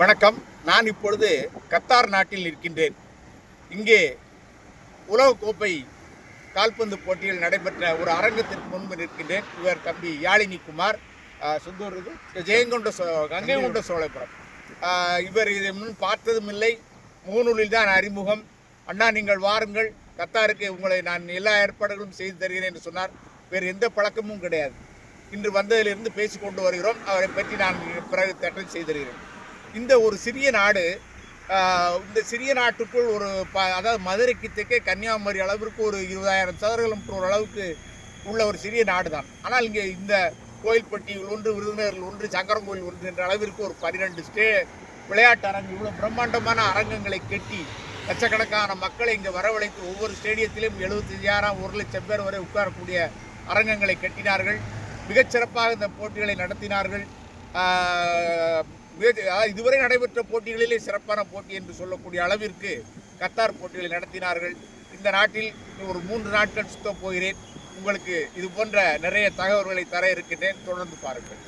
வணக்கம். நான் இப்பொழுது கத்தார் நாட்டில் நிற்கின்றேன். இங்கே உலகக்கோப்பை கால்பந்து போட்டியில் நடைபெற்ற ஒரு அரங்கத்திற்கு முன்பு நிற்கின்றேன். இவர் தம்பி யாழினி குமார். சுந்தூர் இது? ஜெயங்கொண்ட சோ கங்கை கொண்ட சோழபுரம் இவர் இதை முன் பார்த்ததும் இல்லை. முகநூலில் தான் அறிமுகம். அண்ணா நீங்கள் வாருங்கள். கத்தாருக்கு உங்களை நான் எல்லா ஏற்பாடுகளும் செய்து தருகிறேன் என்று சொன்னார். வேறு எந்த பழக்கமும் கிடையாது. இன்று வந்ததிலிருந்து பேசிக்கொண்டு வருகிறோம். அவரை பற்றி நான் பிறகு தட்டல் செய்திருக்கிறேன் இந்த ஒரு சிறிய நாடு இந்த சிறிய நாட்டுக்குள் ஒரு ப அதாவது மதுரைக்கு தெற்கே கன்னியாகுமரி அளவிற்கு ஒரு இருபதாயிரம் சதுர கிலோமீட்டர் அளவுக்கு உள்ள ஒரு சிறிய நாடு தான் ஆனால் இங்கே இந்த கோயில்பட்டியில் ஒன்று விருதுநகரில் ஒன்று சங்கரங்கோயில் ஒன்று என்ற அளவிற்கு ஒரு பன்னிரெண்டு ஸ்டே விளையாட்டு அரங்கு இவ்வளோ பிரம்மாண்டமான அரங்கங்களை கட்டி லட்சக்கணக்கான மக்களை இங்கே வரவழைத்து ஒவ்வொரு ஸ்டேடியத்திலும் எழுபத்தஞ்சாயிரம் ஒரு லட்சம் பேர் வரை உட்காரக்கூடிய அரங்கங்களை கட்டினார்கள். மிகச்சிறப்பாக இந்த போட்டிகளை நடத்தினார்கள். இதுவரை நடைபெற்ற போட்டிகளிலே சிறப்பான போட்டி என்று சொல்லக்கூடிய அளவிற்கு கத்தார் போட்டிகளை நடத்தினார்கள். இந்த நாட்டில் ஒரு மூன்று நாட்கள் சுத்தப் போகிறேன். உங்களுக்கு இது போன்ற நிறைய தகவல்களை தர இருக்கின்றேன். தொடர்ந்து பாருங்கள்.